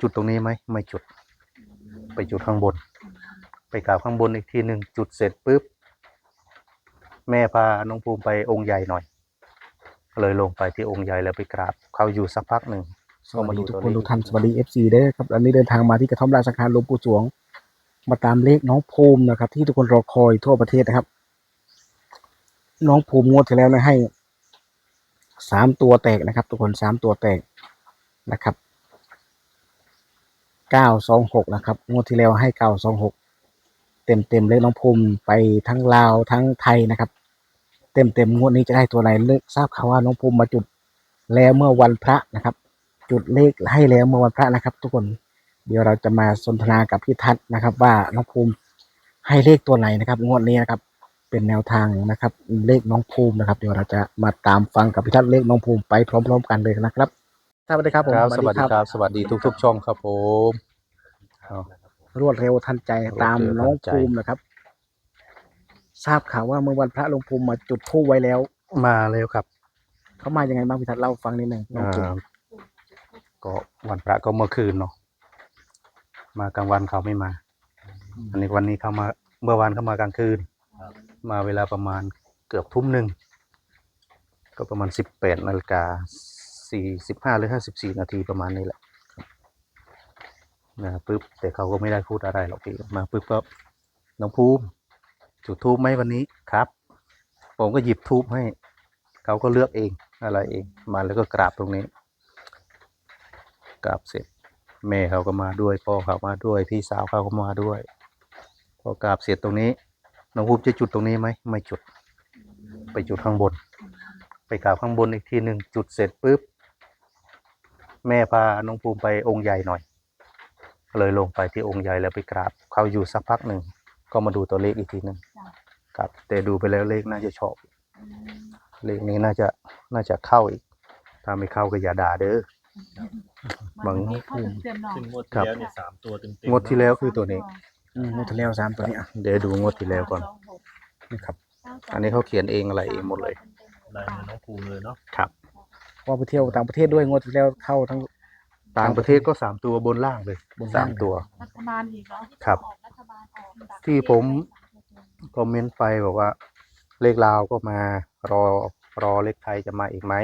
จุดตรงนี้ไหมไม่จุด ไปจุดข้างบน ไปกราบข้างบนอีกทีหนึ่งจุดเสร็จปุ๊บ แม่พาน้องภูมิไปองค์ใหญ่หน่อย เลยลงไปที่องค์ใหญ่แล้วไปกราบเขาอยู่สักพักหนึ่งสวัสดีทุกคนทุกท่านสวัสดีเอฟซีด้วยครับอันนี้เดินทางมาที่กระท่อมราชสังขารหลวงปู่สวง มาตามเลขน้องภูมินะครับ ที่ทุกคนรอคอยทั่วประเทศนะครับ น้องภูมิงวดที่แล้วนะให้สามตัวแตกนะครับ ทุกคนสามตัวแตกนะครับ เก้าสองหกนะครับ งวดที่แล้วให้เก้าสองหกเต็มเต็มเลขน้องภูมิไปทั้งลาวทั้งไทยนะครับ เต็มเต็มงวดนี้จะได้ตัวไหนเลิกทราบข่าวว่าน้องภูมิมาจุดแล้วเมื่อวันพระนะครับ จุดเลขให้แล้วเมื่อวันพระนะครับ ทุกคนเดี๋ยวเราจะมาสนทนากับพี่ทัศน์นะครับ ว่าน้องภูมิให้เลขตัวไหนนะครับ งวดนี้นะครับ เป็นแนวทางนะครับ เลขน้องภูมินะครับ เดี๋ยวเราจะมาตามฟังกับพี่ทัศน์เลขน้องภูมิไปพร้อม ๆ กันเลยนะครับ สวัสดีครับผมครับสวัสดีครับ สวัสดีทุกๆช่องครับผมเอารวดเร็วทันใจรวดเร็วตามน้องทันใจภูมินะครับ ทราบข่าวว่าเมื่อวันพระหลวงภูมิมาจุดธูปไว้แล้ว มาแล้วครับ เขามายังไงบ้างพี่ทัศน์เล่าฟังนิดหนึ่งน้องอ่าภูมิก็วันพระก็เมื่อคืนเนาะมากลางวันเขาไม่มา อันนี้วันนี้เขามาเมื่อวานเขามากลางคืนมาเวลาประมาณเกือบทุ่มหนึ่งก็ประมาณสิบแปดนาฬิกา สี่สิบห้าหรือห้าสิบสี่นาทีประมาณนี้แหละนะปุ๊บแต่เขาก็ไม่ได้พูดอะไรหรอกพี่มาปุ๊บก็น้องภูมิจุดทูบไหมวันนี้ครับ ผมก็หยิบทูบให้ เขาก็เลือกเองอะไรเอง มาแล้วก็กราบตรงนี้ กราบเสร็จ แม่เขาก็มาด้วย พ่อเขามาด้วยพี่สาวเขาก็มาด้วย พอกราบเสร็จตรงนี้น้องภูมิจะจุดตรงนี้ไหมไม่จุด ไปจุดข้างบน ไปกราบข้างบนอีกทีหนึ่งจุดเสร็จปุ๊บ แม่พาน้องภูมิไปองค์ใหญ่หน่อย เลยลงไปที่องค์ใหญ่แล้วไปกราบ เขาอยู่สักพักหนึ่ง ก็มาดูตัวเลขอีกทีหนึ่งครับ แต่ดูไปแล้วเลขน่าจะชอบ เลขนี้น่าจะน่าจะเข้าอีก ถ้าไม่เข้าก็อย่าด่าเด้อบางเข้าเต็มๆหน่อยซึ่งงวดครัที่บแล้วเนี่ยสามตัวเต็มงวดที่แล้วคือตัวนี้อืมงวดที่แล้วสามตัวนี้อะเดี๋ยวดูงวดที่แล้วก่อนนะครับ อันนี้เขาเขียนเองอะไรเองหมดเลยลายมือน้องภูมิเลยเนาะครับ ว่าไปเที่ยวต่างประเทศด้วยงวดที่แล้วเข้าทั้ง ต่างประเทศก็สามตัวบนล่างเลยบนล่าง สามตัว รัฐบาลอีกเนาะครับ รัฐบาลออกที่ผม คอมเมนต์ไปบอกว่า เลขลาวก็มารอรอเลขไทยจะมาอีกไหม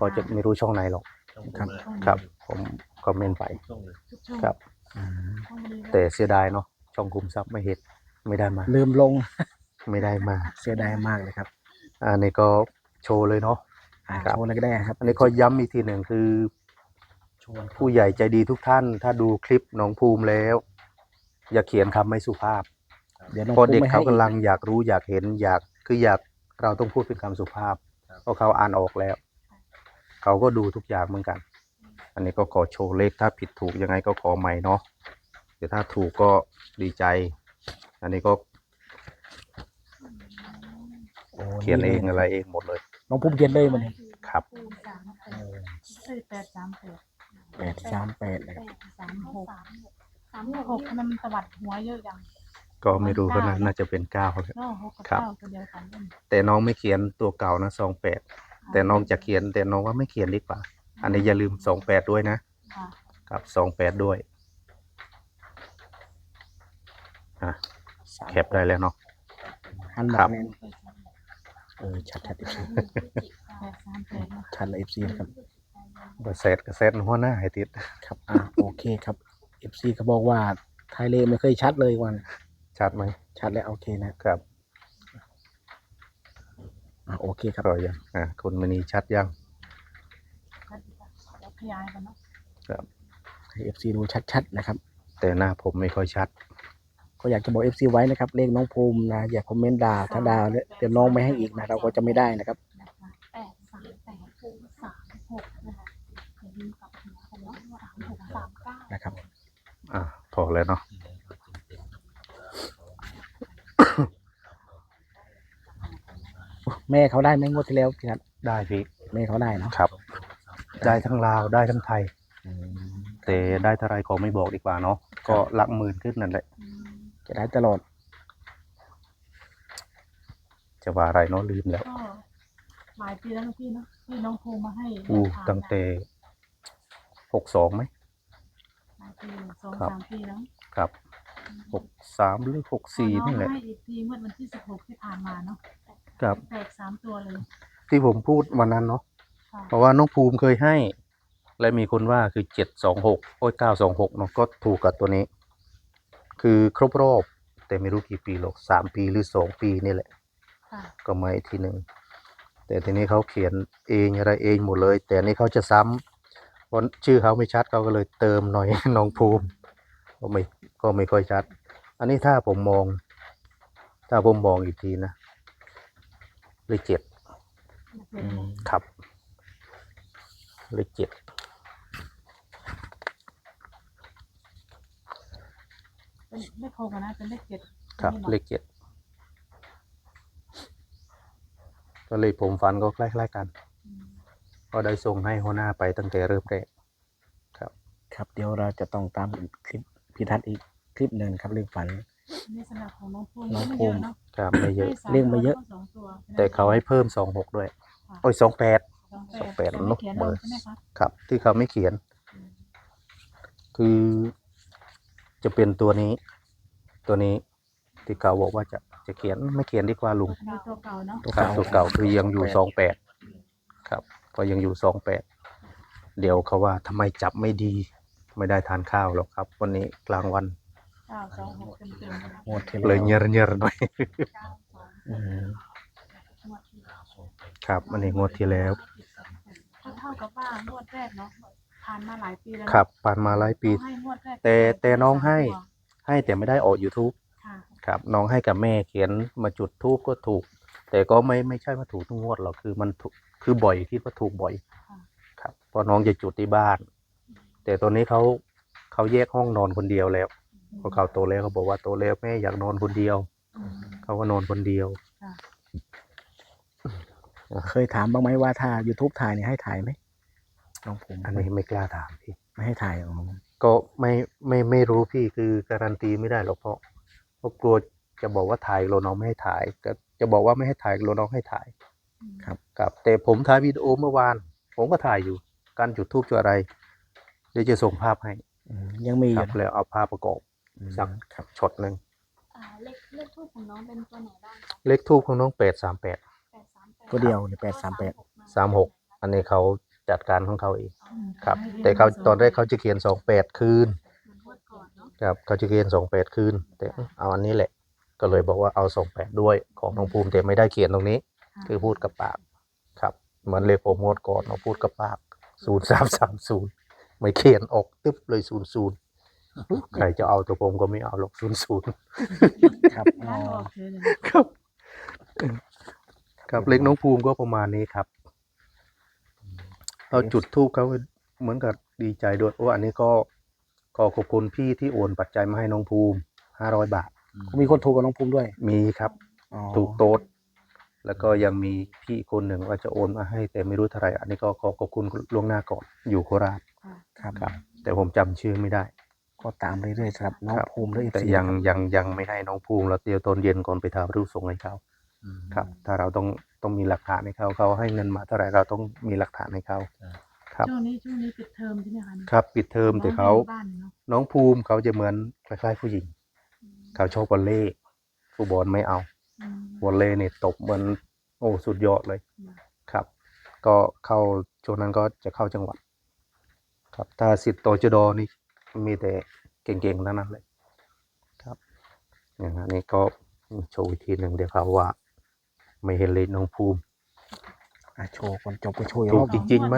ก็จะไม่รู้ช่องไหนหรอกช่องครับผมเลยครับ ผมคอมเมนต์ไปช่องเลยทุกช่องครับ อืมช่องนี้แต่เสียดายเนาะช่องคุมทรัพย์ไม่เห็นไม่ได้มาลืมลงไม่ได้มาเสียดายมากเลยครับ อันนี้ก็โชว์เลยเนาะ อ่าครับ โชว์เลยก็ได้ครับ อันนี้ก็ย้ำอีกทีหนึ่งคือ ชวนผู้ใหญ่ใจดีทุกท่าน ถ้าดูคลิปน้องภูมิแล้ว อย่าเขียนคำไม่สุภาพเดี๋ยวน้องเพราะภูเด็กมิไม่เขาให้กำลังอยากรู้อยากเห็นอยากคืออยากเราต้องพูดเป็นคำสุภาพเพราะเขาอ่านออกแล้ว เขาก็ดูทุกอย่างเหมือนกัน อันนี้ก็ขอโชว์เลขถ้าผิดถูกยังไงก็ขอใหม่เนาะเดี๋ยวถ้าถูกก็ดีใจ อันนี้ก็โอ้เขียนเองอะไรเองหมดเลย น้องภูมิเขียนเลยมันครับคูณสามแปดเอ้ยแปดสามแปดแปดสามแปดนะครับแปดสามหกสามหกทำไมมันตวัดหัวเยอะจังก็ไม่รู้ก็น่าน่าจะเป็นเก้าครับเนาะหกกับครับเก้าตัวเดียวกันนั่นแต่น้องไม่เขียนตัวเก่านะสองแปดแต่น้องจะเขียน แต่น้องว่าไม่เขียนดีกว่า อันนี้อย่าลืมสองแปดด้วยนะค่ะครับสองแปดด้วยอะแคปได้แล้วเนาะหันหครัลับง เนี่ยเออชัดชัดเอฟซีแปดสามแปดเนาะชัดเลยเอฟซีนะครับกระเซตกระเซตหัวหน้าให้ติดครับอ่าโอเคครับเอฟซีเขาบอกว่าไทยเลไม่เคยชัดเลยวัน ชัดไหมชัดแล้วโอเคนะครับอ่าโอเคครับรอยังอะคุณมณีชัดยังแล้วขยายกันเนาะครับให้เอฟซีดูชัดๆนะครับ แต่หน้าผมไม่ค่อยชัด ก็อยากจะบอกเอฟซีไว้นะครับ เลขน้องภูมินะอย่าคอมเมนต์ด่าถ้าด่าแล้วเดี๋ยวน้องไม่ให้อีกนะเราก็จะไม่ได้นะครับ นะคะแปดสามแปดคูณสามหกนะคะอย่าลืมกลับหัวกันเนาะสามหกสามเก้า นะครับ อะพอแล้วเนาะ แม่เขาได้ไหมงวดที่แล้วพี่ครับได้พี่ แม่เขาได้เนาะครับ ได้ทั้งลาวได้ทั้งไทยอืมแต่ได้เท่าไรขอไม่บอกดีกว่าเนาะ ก็หลักหมื่นขึ้นนั่นแหละอืมจะ ได้ตลอด จะว่าอะไรเนาะลืมแล้ว ก็หลายปีแล้วนะพี่เนาะที่น้องภูมิมาให้อู้แนวทาตั้งแต่หกสองไหม หลายปีสองครับ สามปีแล้วครับหกสามหรือหกสี่พอนี่แหละ องให้อีกทีเมื่อวันที่สิบหกที่ผ่านมาเนาะครับ แตกสามตัวเลยที่ผมพูดวันนั้นเนาะ ค่ะเพราะว่าน้องภูมิเคยให้ และมีคนว่าคือเจ็ดสองหกโอ้ยเก้าสองหกเนาะก็ถูกกับตัวนี้ คือครบรอบ แต่ไม่รู้กี่ปีหรอกสามปีหรือสองปีนี่แหละ ค่ะก็มาอีกทีหนึ่งแต่ทีนี้เขาเขียนเองอะไรเองหมดเลย แต่อันนี้เขาจะซ้ำเพราะชื่อเขาไม่ชัดเขาก็เลยเติมหน่อย น้องภูมิก็ไม่ก็ไม่ค่อยชัด อันนี้ถ้าผมมอง ถ้าผมมองอีกทีนะเลขเจ็ดเป็นครับเลขเจ็ด เป็นเลขหกอะนะเป็นเลขเจ็ดครับนี่เนาะเลขเจ็ดก็เลยผมฟันก็คล้ายๆกันอืมก็ได้ส่งให้หัวหน้าไปตั้งแต่เริ่มแรกครับ ครับเดี๋ยวเราจะต้องตามอีกคลิปพิทัศน์อีกคลิปหนึ่งครับเรื่องฝันอันนี่สำหรับของน้องภูมิน้องไม่ภูเยมิอะเนาะครับไม่เยอะ ให้สเรียกมาเยอะ ตัวสองตัวแต่เขาให้เพิ่มสองหกด้วยโอ้ยสองแปด สองแปดแต่ไม่เนอะเขียนเบอเอาร์ใช่ไหมคะ ครับ ที่เขาไม่เขียน คือ จะเป็นตัวนี้ ตัวนี้ที่เขาบอกว่าจะจะเขียนไม่เขียนดีกว่าลุงอันนี้ตัวเก่าเนาะตัวครับเก่าตัวเก่าคือยังอยู่สองแปดครับ ก็ยังอยู่สองแปดเดี๋ยวเขาว่าทำไมจับไม่ดี ไม่ได้ทานข้าวหรอกครับ วันนี้กลางวันเก้าสองหกเต็มเต็มๆเลยนะงวดที่เลแล้ยวเงียบเงียบหน่อย เก้าสองอืมงวดที่แล้วครับอันนี้งวดที่แล้ว ก็เท่ากับว่างวดแรกเนาะ ผ่านมาหลายปีแล้วครับผ่านมาหลายปี น้องให้งวดแรกแต่แต่น้องให้ สามตัวให้แต่ไม่ได้ออก YouTube ค่ะครับน้องให้กับแม่เขียนมาจุดทูบก็ถูก แต่ก็ไม่ไม่ใช่ว่าถูกทุกงวดหรอกคือมันถูกคือบ่อยคิดว่าถูกบ่อยครับเพราะน้องจะจุดที่บ้าน แต่ตอนนี้เขาเขาแยกห้องนอนคนเดียวแล้วเพราะเขาโตแล้วเขาบอกว่าโตแล้วแม่อยากนอนคนเดียว อืม เขาก็นอนคนเดียวค่ะเคยถามบ้างไหมว่าถ้า YouTube ถ่ายเนี่ยให้ถ่ายไหม น้องผมอันนี้ไม่กล้าถามพี่ ไม่ให้ถ่ายอ๋อก็ไม่ไม่ไม่รู้พี่คือการันตีไม่ได้หรอกเพราะเพราะกลัวจะบอกว่าถ่ายโลน้องไม่ให้ถ่ายก็จะบอกว่าไม่ให้ถ่ายโลน้องให้ถ่ายอืมครับครับ แต่ผมถ่ายวิดีโอเมื่อวาน ผมก็ถ่ายอยู่ การจุดทูบจุดอะไร เดี๋ยวจะส่งภาพให้อืมยังมีอคยู่รับแล้วเอาภาพประกอบอืมสักครับช็อตหนึ่งอ่าเลขเลขทูปของน้องเป็นตัวไหนบ้างคะเลขทูบของน้องแปดสามแปดแปดสามแปดตัวเดียวเนี่ยแปดสามแปดสามหกอันนี้เขา จัดการของเขาเองอืมครับให้รียแต่เขามสงตอนแรกเขาจะเขียนสองแปดคืนเหมือนงวดก่อนเนาะครับเขาจะเขียนสองแปดคืน แต่เอาอันนี้แหละ ก็เลยบอกว่าเอาสองแปดด้วยของน้องภูมิแต่ไม่ได้เขียนตรงนี้ค่ะคือพูดกับปากครับ เหมือนเลขผมงวดก่อนเราพูดกับปากศูนย์สามสามศูนย์ไม่เขียนออกตึ๊บเลยศูนย์ศูนย์ใครจะเอาตัวผมก็ไม่เอาหรอกศูนย์ศูนย์ครับอ๋อนั่งออกเลยเลยครับ ครับเลขน้องภูมิก็ประมาณนี้ครับ เราจุดทูบเขาเหมือนกับดีใจด้วยโอ้อันนี้ก็ก็ขอบคุณพี่ที่โอนปัจจัยมาให้น้องภูมิห้าร้อยบาท มีคนถูกกับน้องภูมิด้วย มีครับอ๋อถูกโต๊ดแล้วก็ยังมีพี่คนหนึ่งว่าจะโอนมาให้ แต่ไม่รู้เท่าไหร่อันนี้ก็ขอขอบคุณล่วงหน้าก่อนอยู่โคราชค่ะครับครับ แต่ผมจำชื่อไม่ได้ ก็ตามเรื่อยๆสำหรับน้องครับภูมิและอีกแต่ยังยังยังไม่ให้น้องภูมิแล้วเดี๋ยวตอนเย็นก่อนไปทำรูปส่งให้เขา ครับถ้าเราต้องต้องมีหลักฐานให้เขาเขาให้เงินมาเท่าไหร่เราต้องมีหลักฐานให้เขาครับช่วงนี้ช่วงนี้ปิดเทอมใช่ไหมคะเนี่ยครับ ปิดเทอมแต่เขาน้องอยู่บ้านเนาะน้องภูมิเขาจะเหมือนคล้ายๆผู้หญิง เขาชอบบอลเล่ฟุตบอลไม่เอาอืมวอลเล่เนี่ยตบเหมือนโอ้สุดยอดเลยอืมครับ ก็เข้าช่วงนั้นก็จะเข้าจังหวัด ครับถ้าสิทธิ์โตจดอนี่มีแต่เก่งๆทั้งนั้นเลย ครับอย่างนั้นนี่ก็โชว์อีกทีหนึ่งเดี๋ยวเขาว่า ไม่เห็นเลยน้องภูมิอะโชว์คนจบก็โชว์อีกถูรกอบจริงๆไหม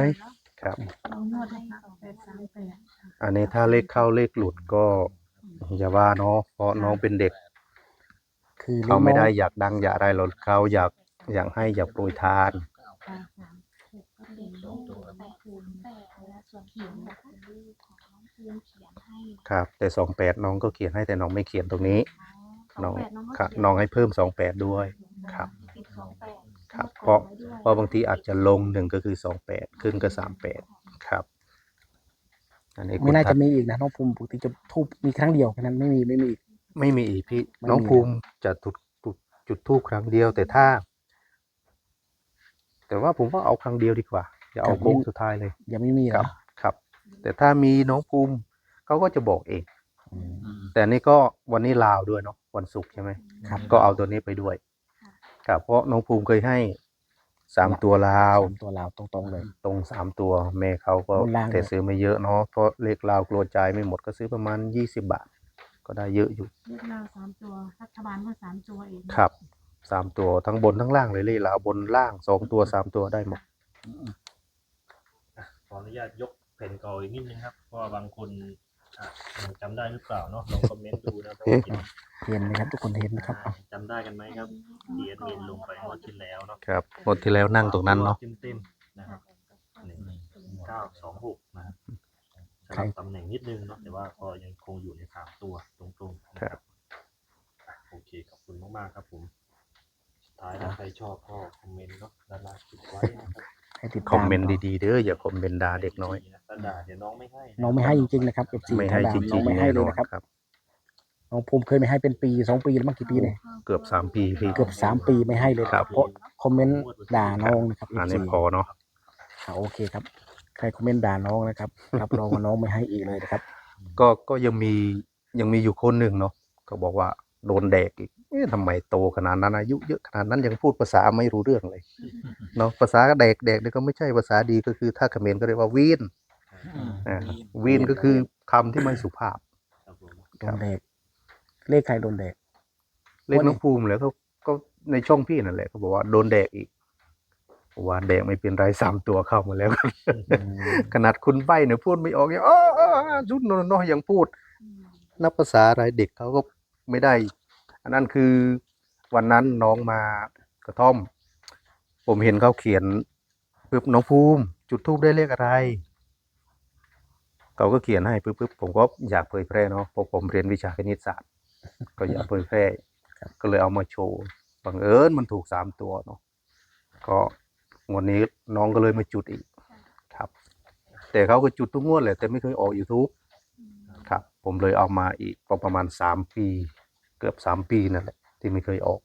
ครับน้องนวดให้สองแปดสามแปดอันนี้ถ้าเลขเข้าเลขหลุดก็อย่าว่าเนาะเพราะน้องเป็นเด็ก คือเขาไม่ได้น้องอยากดังอยากอะไรหรอกเขาอยากอยากให้อยากโปรยทาน ค่ะสามหกก็เป็นเลขแปดคูณแปดและส่วนเขียนของลูกของน้องภูมิเขียนให้ครับ แต่สองแปดน้องก็เขียนให้แต่น้องไม่เขียนตรงนี้สน้อองงแปดน้องก็ครับเขียนน้องให้เพิ่มสองแปดด้วย ครับติดสองแปด ครับงวดก่อนไว้ด้วยเพราะบางทีอาจจะลงหนึ่งก็คือสองแปดขึ้นก็สามแปดครับ อันนี้ไม่น่าคุณทัจะศมีอีกนะน้องภูมิปกติจะทุบมีครั้งเดียวแค่นั้นไม่มีไม่มีอีก ไม่มีอีกพี่ไม่มีน้องภูมิจะจุดจุดจุดทูบครั้งเดียวแต่ถ้า แต่ว่าผมว่าเอาครั้งเดียวดีกว่าอย่าเอาโค้งสุดท้ายเลยยังไม่มีเหรครัอบครับ แต่ถ้ามีน้องภูมิเขาก็จะบอกเองอืมแต่นี่ก็วันนี้ลาวด้วยเนาะวันศุกร์ใช่ไหมครับ ก็เอาตัวนี้ไปด้วย ครับเพราะน้องภูมิเคยให้สามตัวลาว สามตัวลาวตรงๆเลย ตรงสามตัวแม่เขาก็บนล่าง แต่ซื้อไม่เยอะเนาะเพราะเลขลาวกลัวจ่ายไม่หมดก็ซื้อประมาณยี่สิบบาท ก็ได้เยอะอยู่เลขเราสามตัว รัฐบาลก็สามตัวเองครับสามตัวทั้งบนทั้งล่างเลยเลขลาวบนล่างสองตัวสามตัวได้หมด ขออนุญาตยกแผ่นเก่าอีกนิดนึงครับ เพราะว่าบางคนอะยัง จำได้หรือเปล่าเนาะลองคอมเมนต์ดูนะเพราะว่าเห็นเห็นไหมครับ ทุกคนเห็นนะครับอ่าจำได้กันไหมครับเดียนมินลงไปงวดที่แล้วเนาะครับหมดที่แล้วนั่งตรงนั้นเนาะเต็มๆนะครับหนึ่งเก้าสองหกนะครับสใครลับตำแหน่งนิดนึงเนาะแต่ว่าก็ยังคงอยู่ในสามตัวตรงๆนะครับอะโอเคขอบคุณมากๆครับผมสุดท้ายถ้าใครชอบก็คอมเมนต์เนาะด้านล่างคลิปไว้นะครับ ให้ติดตามคอมเมนต์ดีๆเด้ออย่าคอมเมนต์ด่าเด็กน้อยถ้าด่าเดี๋ยวน้องไม่ให้ะน้องไม่ให้จริงๆนะครับ FC ไม่ให้จน้ริองงไม่ๆให้แน่เลยนอนนะครับครับ น้องภูมิเคยไม่ให้เป็นปีสองปีแล้วมั้งกี่ปีเนี่ยเกือบสามปีพี่เกือบสามปีไม่ให้เลยครับเพราะคอมเมนต์ด่าน้องนะครับอัน FC นี้พอเนาะอ่าโอเคครับ ใครคอมเมนต์ด่าน้องนะครับรับรองว่าน้องไม่ให้อีกเลยนะครับ ก็ก็ยังมียังมีอยู่คนหนึ่งเนาะก็บอกว่า โดนแดกอีกเอ๊ะทำไมโตขนาดนั้นอายุเยอะขนาดนั้นยังพูดภาษาไม่รู้เรื่องเลยเนาะภาษาแดกแดกนี่ก็ไม่ใช่ภาษาดีก็คือถ้าเขมรก็เรียกว่าวีนอ่าวีนก็คือคำที่ไม่สุภาพครับผมโดนแดกเลขใครโดนแดกเล็กน้องภูมิเลยเขาก็ในช่องพี่นั่นแหละเขาบอกว่าโดนแดกอีกว่าแดกไม่เป็นไรสามตัวเข้ามาแล้ว ขนาดคุณใบเนี่ยพูดไม่ออกยังอ้ออ้ออ้อชุดนนๆยังพูดนับภาษาอะไรเด็กเขาก็ ไม่ได้ อันนั้นคือวันนั้นน้องมากระท่อม ผมเห็นเขาเขียนปึ๊บน้องภูมิ จุดทูบได้เลขอะไรเขาก็เขียนให้ปึ๊บปึ๊บผมก็อยากเผยแพร่เนาะเพราะผมเรียนวิชาคณิตศาสตร์ ก็อยากเผยแพร่ ก็เลยเอามาโชว์บังเอิญมันถูกสามตัวเนาะก็งวดนี้น้องก็เลยมาจุดอีกครับ แต่เขาก็จุดทุกงวดแหละแต่ไม่เคยออก YouTube ครับ ผมเลยเอามาอีกก็ประมาณสามปี เกือบสามปีนั่นแหละ ที่ไม่เคยออก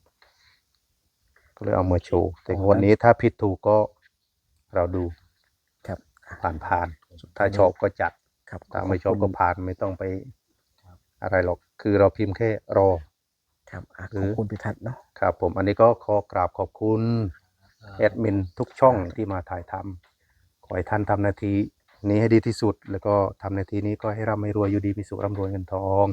ก็เลยเอามาโชว์ แต่งวดนี้ถ้าผิดถูกก็เราดูครับผ่านผ่านๆถ้าชอบก็จัดครับถ้าไม่ชอบขก็คุณผ่านไม่ต้องไปอะไรหรอก คือเราพิมพ์แค่รอ ครับอะหรืขออบคุณพิทัศน์เนาะครับ ผมอันนี้ก็ขอกราบขอบคุณแอดมินทุกช่องที่มาถ่ายทำขอให้ท่านทำหนาทีนี้ให้ดีที่สุด แล้วก็ทำหนาทีนี้ก็ให้ร่ำให้รวยอยู่ดีมีสุขร่ำรวยเงินทอง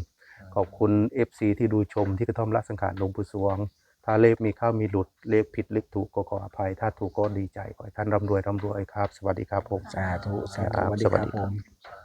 ขอบคุณ FC ที่ดูชมที่กระท่อมละสังขารหลวงปู่สวง ถ้าเลขมีเข้ามีหลุดเลขผิดเลขถูกก็ขออภัย ถ้าถูกก็ดีใจขอให้ท่านร่ำรวยร่ำรวยครับ สวัสดีครับผม สาธุสาธุครับสวัสดีสวัสคดีรับคผรับมสา